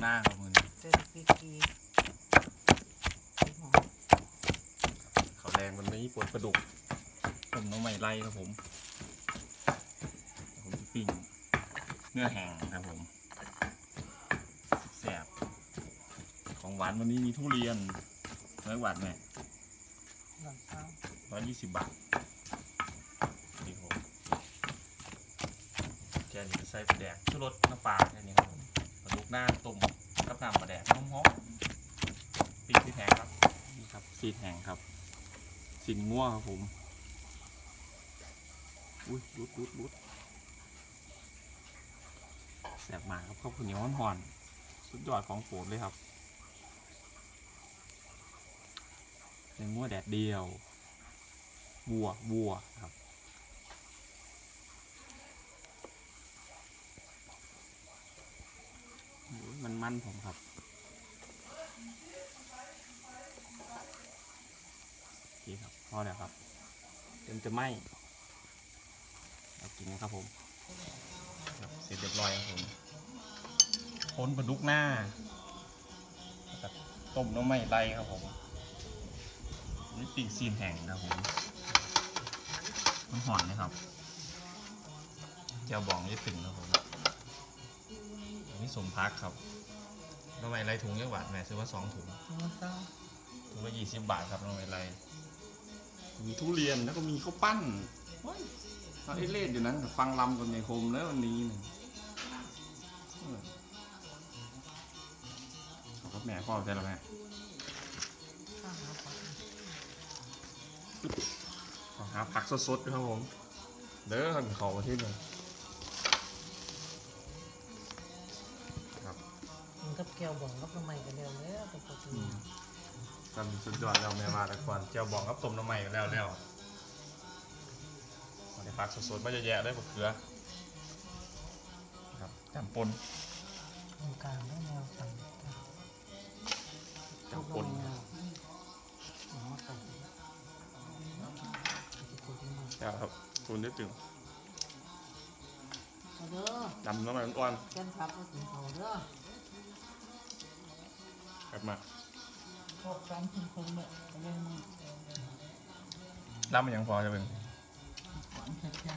หน้าครับมือนี้เจอปีกีหอมเขาวแรงวันนี้ปวดกระดูกต้มน้ำไม่ไล่ครับผม ผมจะปิ้งเนื้อแห้งครับผมแซ่บของหวานวันนี้มีทุเรียนร้อยหวานแม่หลังเช้าร้อยยี่สิบบาทนี่ครับผมแกงใส่ปลาแดกชูรสน้ำปลาแค่นี้ครับผมปลาดุก หน้าต้มกับน้ำปลาแดกน้ำหอมปิ้งที่แหงครับนี่ครับซีดแหงครับสินง่วครับผมอุ้ยรุดรุดรุดแสบมากครับข้าวเหนียวห่อนๆสุดยอดของโปรดเลยครับในงัวแดดเดียววัววัวครับ โอ้ย มันผมครับโอเครับพอแล้วครับเต็มจะไหมเอากินนะครับผมครับเสร็จเรียบร้อยครับผมพ้นปลาดุกหน้าต้มน้ำไม่ไรครับผมนี่ปีกซีนแห้งนะครับผมมันหอนนะครับเจ้าบองยี่ตึงครับผมอันนี้สมพักครับ น้ำไม่ไรถุงเยอะบาทแม่ซื้อว่าสองถุงหลังเช้าถุงละยี่สิบบาทครับน้องอะไรมีทุเรียนแล้วก็มีข้าวปั้นโอ้ยเอาไอ้เล่นอยู่นั้นฟังลำกับยายคมแล้ววันนี้เนี่ยเออเอาครับแม่พ่อใช่แล้วแม่ข้าวหาผักขอหาผักสดๆด้วยครับผม เด้อขอมาที่หนึ่ง แก้วบ่องกับน้ำมันกันแล้วแล้วกับปกติทำสุดยอดแล้วแม่มาแต่ก่อนเจียวบองกับต้มน้ำใหม่กันแล้วแล้ววันนี้ผักสดๆมาเยอะแยะเลยมะเขือครับจำปนตรงกลางแล้วแนวสั่งจำปนแนวหอมไก่ที่คุยกันมาครับครับทุนนิดตึงเอาเด้อดำน้ำมันอ่อนแกนพับก็ถึงเขาเด้อ ครับมาพวกจำถึงคนเนี่ยเอาเลยมึงรับมันยังพอจะเป็นหวานแค่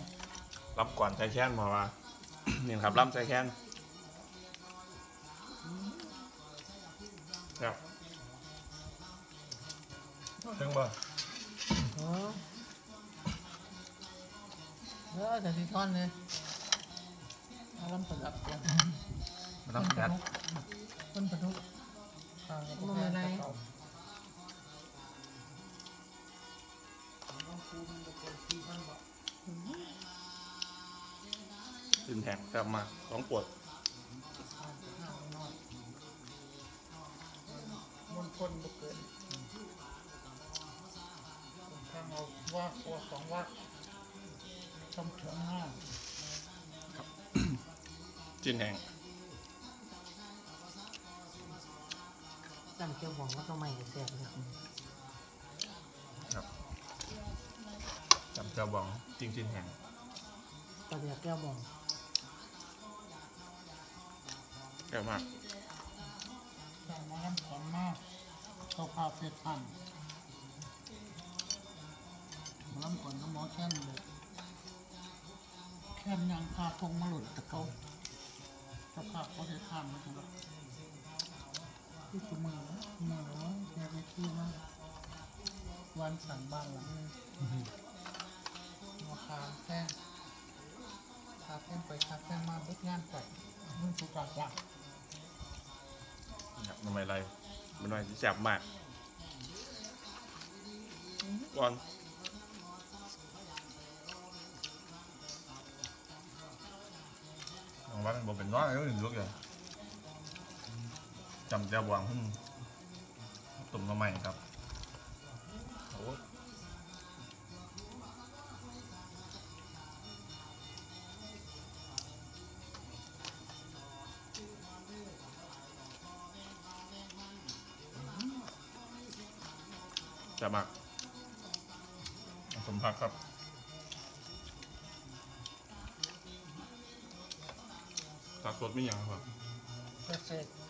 รับก่อนใจแค้นพอว่า นี่ครับรับใจแค้นครับเรื่องบ่ๆเออเออแต่ที่ท่อนเลยเอาลำประดับกันไม่ต้องยัดต้นประดุกมัน อะไรขึ้นแหกกลับมาสองปวดมันคนบุกเกินทางเอาว่าตัวสองว่าชมเถิงห้าจินแหง จำเกี่ยวบอกว่าต้องไม่เสียบเลยครับจำเจ้าบองจริงจินแห่งตะเดียกแก้วบอกเยอะมากแต่มาน้ำข็งมากเขาพาเพชรพันมาล้ำก่อนก็หมอแค่นเลยแค่นยังพาพงมาหลุดแตะเกาสภาพเขาเพชรพันมาถึงแบบ ที่ตัวมือมือแกไปที่มากวันสั่งบ้านหลังนึงราคาแค่คาแค่ไปคาแค่มาเบิดงานไปมึงถูกกากว่าครับทำไมไรมันหน่อยที่แซ่บมากก่อนของบ้านบอกเป็นน้อยก็ถึงลูกเลย จำเจ้าบองขึ้นตุ่มมาใหม่ครับโอ้จะมากสมพักครับตักรสไม่ยังครับเสร็จ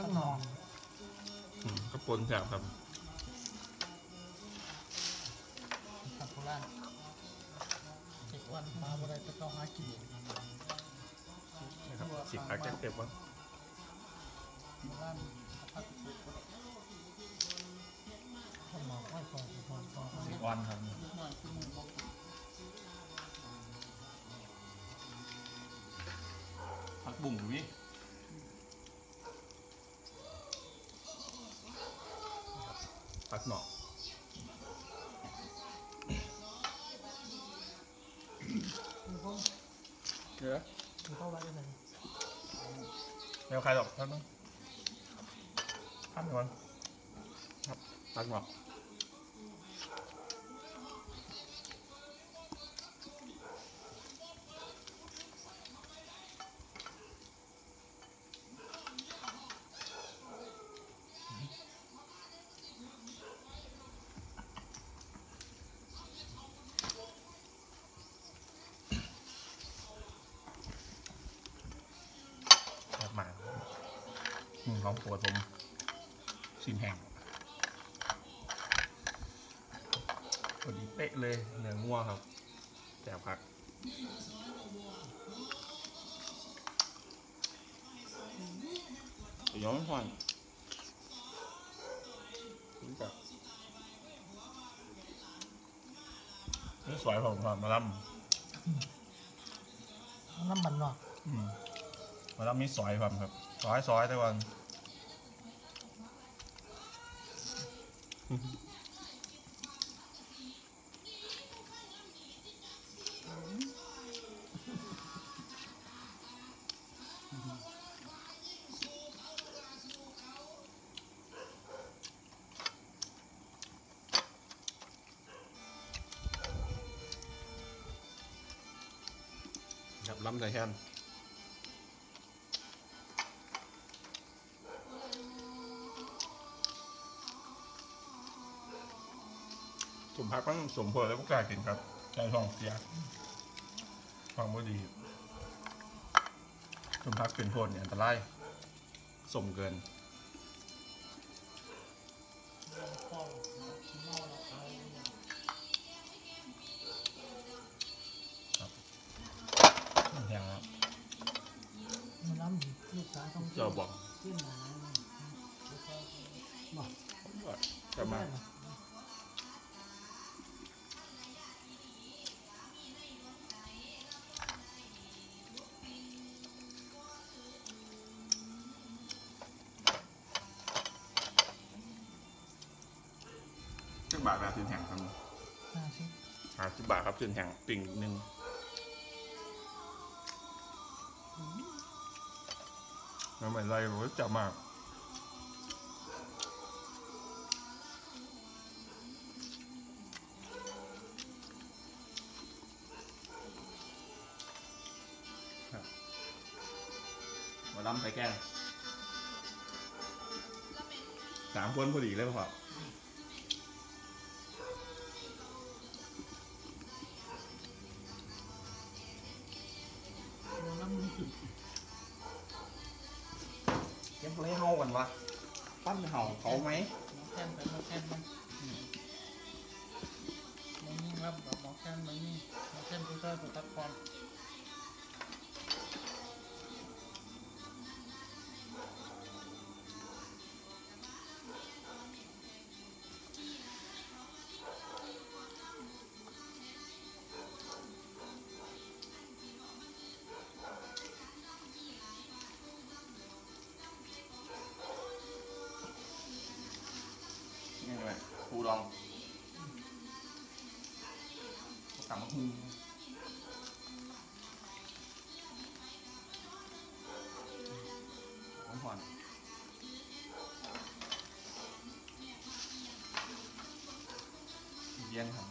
ข้างนอกอืมก็ปนแสบครับกับโบราณเจ็ดวันมาบ่ได้จะต้องหากินนะครับสิบพักแจ็คเต็มวะโบราณพักเสร็จก็ข้าวหมอกไว้ก่อนก่อนก่อนสินิบดวันครับหน่อยคือมือบอกพักบุ่งวิ พักหนาะเดี๋ยวเขาไว้ได้เลยไม่เอาใครหรอกท่านต้องพักก่อนครับตักหนอก ของโปวดผมสินแห้งพอดีเป๊ะเลยเนื้องัวครับแจ่วผักเดี๋ยวย้อนก่อนนี่กับนี่สวยผมครับมาล่น้ำมันเนาะำอืมมาล่ำมีซอยผมครับซอยซอยแต่วัน ล้ำใจแค่นสมพักต้องสมเพลแล้วก็กลายเป็นครับใจทองเสียฟังบ่ดีสมพักเป็นโทษเนี่ยอันตรายสมเกิน เจะบอกขึ้นมาบอกจะมาสิบบาทครับจืนแห่งครับห้าสิบห้าสิบบาทครับจืนแห่งปิ่งหนึ่ง แล้วไม่ไรผมจะมากมาล้ำไปแกล้งสามคนพอดีเลยพ่อน้ ผมผ่อนเย็นครับ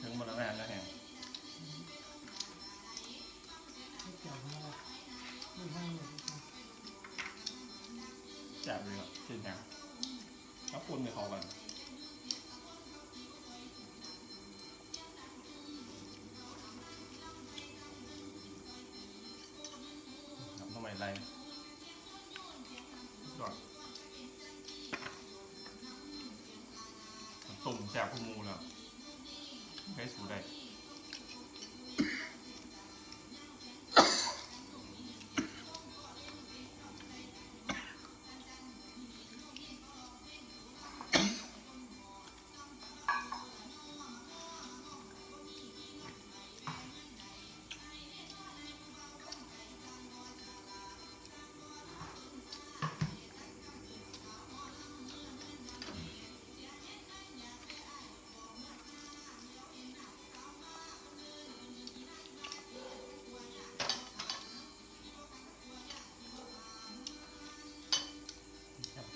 ถึงหมดแล้วแม่แล้วแห่งไม่เกี่ยวกับอะไรไม่ให้เลยแจกเลยครับถึงแห่งแล้วปุ่นไปเขากัน ไรก่อนตุ่มแสบขมูแล้วให้สูได้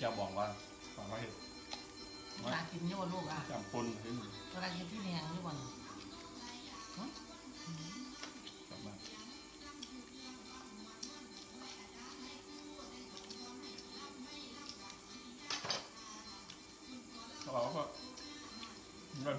จะบอกว่าฟังว่าเห็นเวลากินนี่วันลูกอะจำปนขึ้นเวลากินที่แดงนี่วันกลับมาเขาบอกว่าเงิน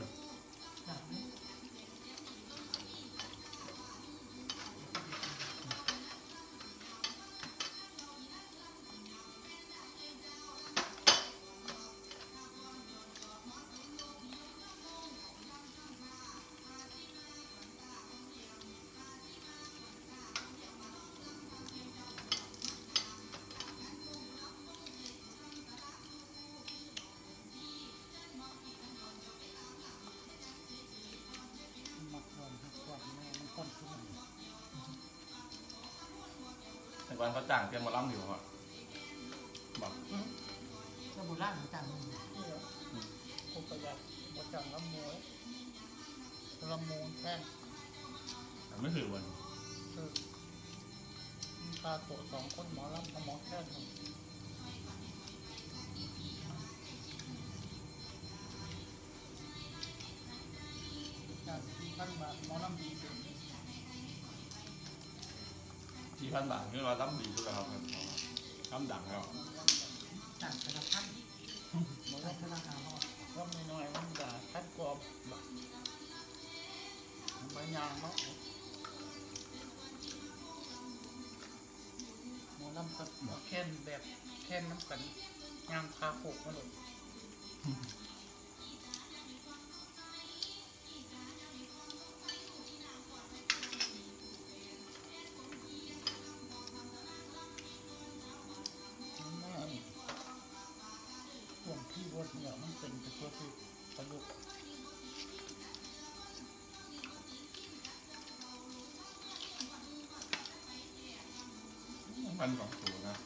แต่วันเขาจ้างเตรียมหมาล่ำอยู่อะบอกก็บุร่างจังเนี่ยกูประหยัดบ่จังละมวยละมูนแท่งแต่ไม่ถือวันคือมีตาโตสองคนหมอลำกับหมอแท่งนี่จากที่พันบาทหมอลำดีเพันบาทคือเราล่ำดีสุดแล้วครับล่ำดังแล้วจังกระพันหมอใส่ลำกระดาก็ไม่น้อยมันด่าคัดกรอบแบบใบยางเนาะหมอลำกับหมอแค้นแบบแค้นน้ำกันยางพาโขกมาเลย พันสองตัวนะ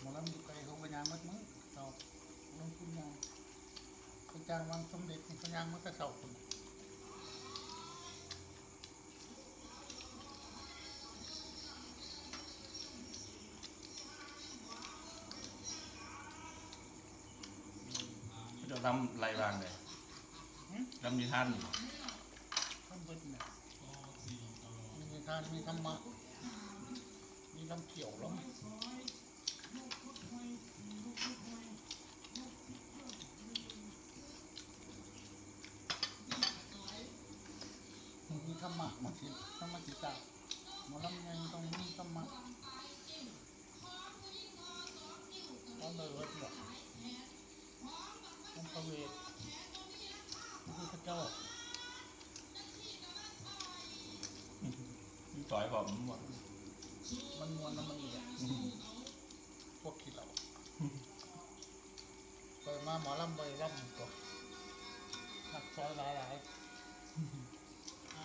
หมอลำอยู่ไกลเขาพยางมัดมั้งตอบลงทุนยางพยางวางสมเด็จพยางมัดกระเสาคนเขาจะทำไรบางเลยลำมีท่านอยู่ ข้างบนเนี่ยมีทานมีธรรมะมีลำเขียวแล้วมีธรรมะมาทิธรรมะจิตาหมอลำยังต้องมีธรรมะ มีต่อยผมหมดมันมวนแล้วมันเอียพวกขี้เหลาเปิดมาหมอลำใบลำตัวหักซอยหลายหลาย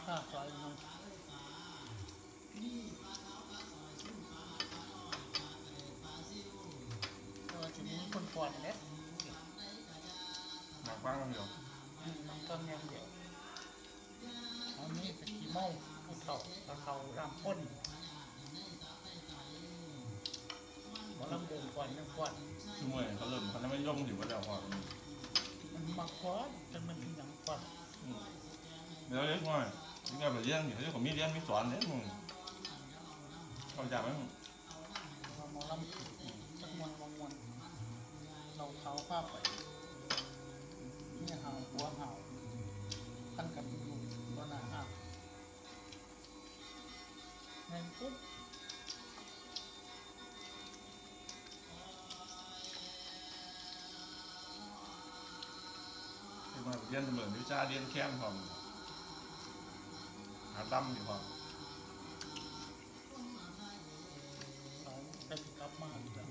ข้าซอยนก็จะมีคนก่อนเนี่ยหนักบ้างกันเดียวมันก็แนวเดียวอันนี้เป็นขี้เมาผู้ เฒ่าตะเขารำพ้นหมอลำเดินก่อนยังก่อนชั่วโมงเขาเริ่มเขาจะไม่ย่องอยู่ก็แล้วพอมันมาคว้าจนมันเป็นอย่างก่อนเดี๋ยวเล็กน้อยนี่ก็ไปเรียนอยู่ที่ผมมีเรียนมีสอนเนี่ยมึงเข้าใจไหมมึงเรามอลำผิดสักมวนบางมวนเราเขาภาพไปนี่ห่าวหัวห่าวขั้นกับอยู่บน ปุ๊บเป็นมาเรียนเหมือนวิชาเรียนแค้นพร้อมหาตั้มอยู่พร้อมเอาแต่ที่กลับมาอีกแล้ว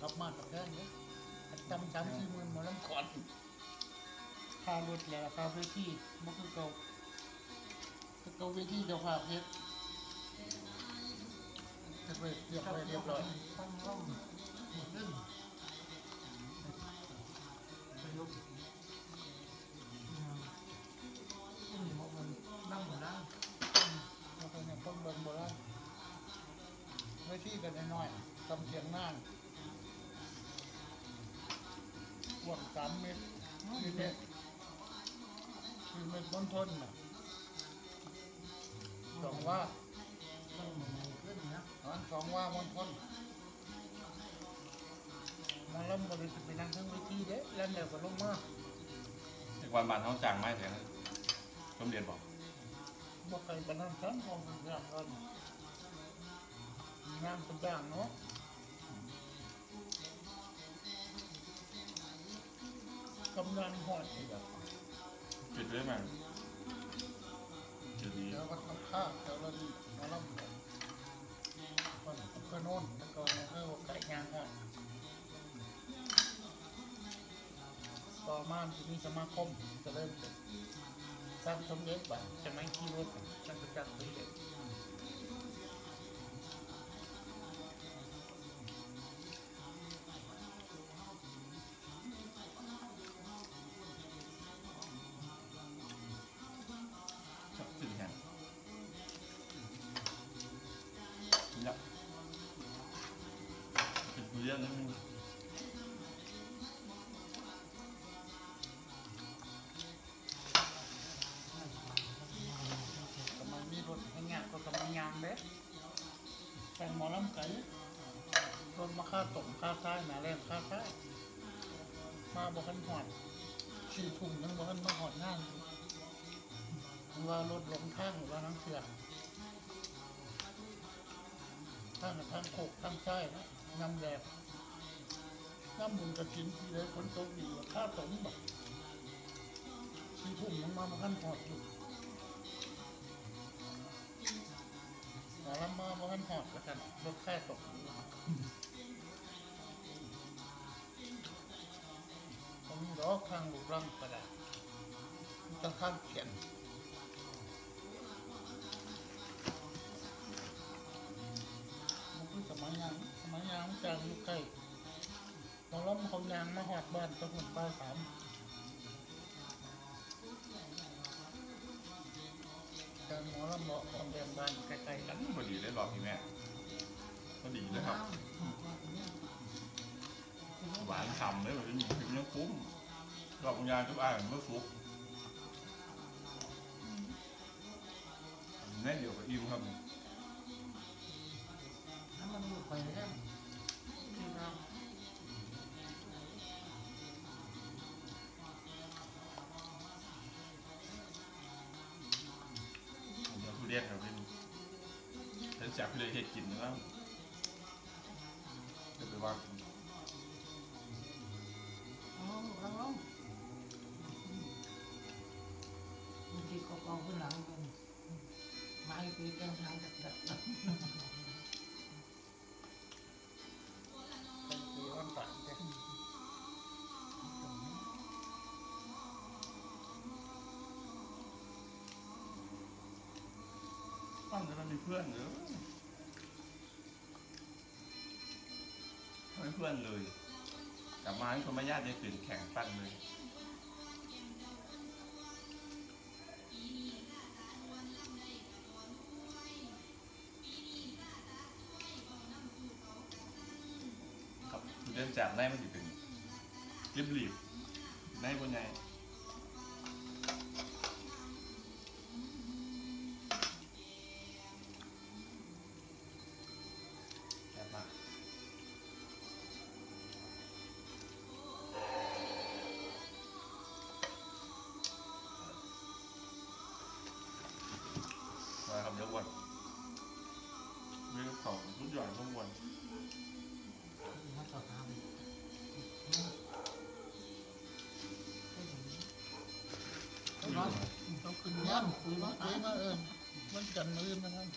กลับมากับแพงเลยจำจำที่มือหมาลำก่อนค่ารถแล้วค่าเวทีมันคือเก่าคือเก่าเวทีเจ้าภาพเฮ็ดเฮ็ดไว้เรียบร้อยเรียบร้อยตั้งร่องขึ้นไปลุกมันนั่งหมดแล้วแล้วก็เนี่ยต้นเบิ่งโบราณเวทีกันน้อยๆทำเสียงนั่งกว้างสามเมตรสี่เมตรสี่เมตรบนทนน่ะ สองว่าต้องหมุนขึ้นนะอันสองว่าบนทนมาแล้วบริสุทธิ์ไปนั่งทั้งเวทีเด้แล้วเดี๋ยวก็ลงมาอีกวันบานเขาจ้างไม่แถวนั้นสมเด็จบอกบอกไก่บรรทัดทั้งของเป็นอย่างกันงานเป็นอย่างเนาะกำนันหอดอีกอะจุดด้วยมั้งจุดนี้ เดี๋ยวก็ต้องลำเดี๋ยวเราดีมาล่ำกันนก็โน่นแล้วก็เออว่าไก่ยางหอดต่อมาที่มีสมาคมจะเริ่มสร้างสมเด็จบัตรจะไม่ขี้รถมันจะจัดสมเด็จ แต่งหมอลำไก่รถมาค่าตกค่าซ้ายหนาแรงค่าซ้ายมาบอกกันหอดสี่ถุงทั้งบอกกันมาหอดงานว่ารถหลงทางหรือว่าน้ำเสือทางทางโคกทางซ้นะน้ำแดดน้ำบุญกระถินที่เลยฝนตกดีกว่าค่าตกแบบสี่ถุงยังมาบอกกันหอดอยู่ มอลำมาบ่ทันหอดก็กันรถแค่ตกตรงนี้ดอกทางลูกรังกระดาษตั้งข้างเขียนมันคือสมัยยางสมัยยางจางอยู่ใกล้หมอลำเขายางมาหอดบ้านตะหุ่นป้ายสาม การหมอลำเหมาะออนแดงบ้านใกล้ๆกันพอดีเลยบอพี่แม่พอดีเลยครับ หวานฉ่ำเลยแบบนี้ถึงยังคุ้มดอกยาทุกอ่างเมื่อฟุกแน่เดี๋ยวก็อิ่มครับน้ำมันอยู่ไปแล้ว เรียนครับพี่ฉันแสบเลยเห็ดกินแล้วจะไปว่า ปั้นแล้วมันมีเพื่อนหรือไม่เพื่อนเลย กลับมาให้คนมาญาติจะตื่นแข่งปั้นเลยครับเดินจับได้มันจะเป็นริบหลีบได้บนให หย่อนข้างบนต้องขึ้นย่ำคุยมาเองก็เอิญมันจันมือมันนั่น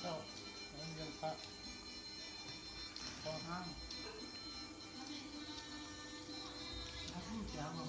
เจ้ามันยังพระพอห้างถ้าพูดจามัน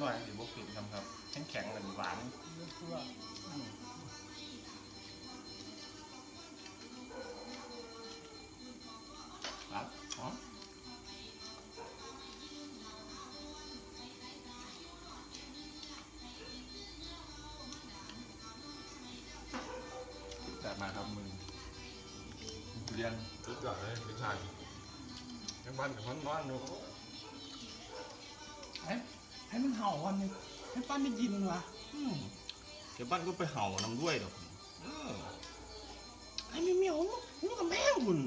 หน่อยสิบวกผิดครับครับแข็งแข็งๆเลยหวานเลือดเพื่อหวานหอมแต่มาทำมือเรียนสุดยอดเลยพี่ชายยังบ้านกับมันนอนอยู่ เห่าวันหนึงให้ป้าได้ยินวะอืมเดี๋ยวบ้านก็ไปเห่านำด้วยดอกเออไอ้เหมียวๆมันกับแม่งคุณ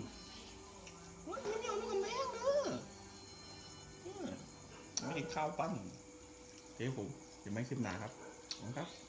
ไอ้เหมียวๆมันกับแม่งเด้อเออไม่ได้ข้าวปั้นเฮ้ยผมเดี๋ยวไม่คลิปหนาครับขอบคุณครับค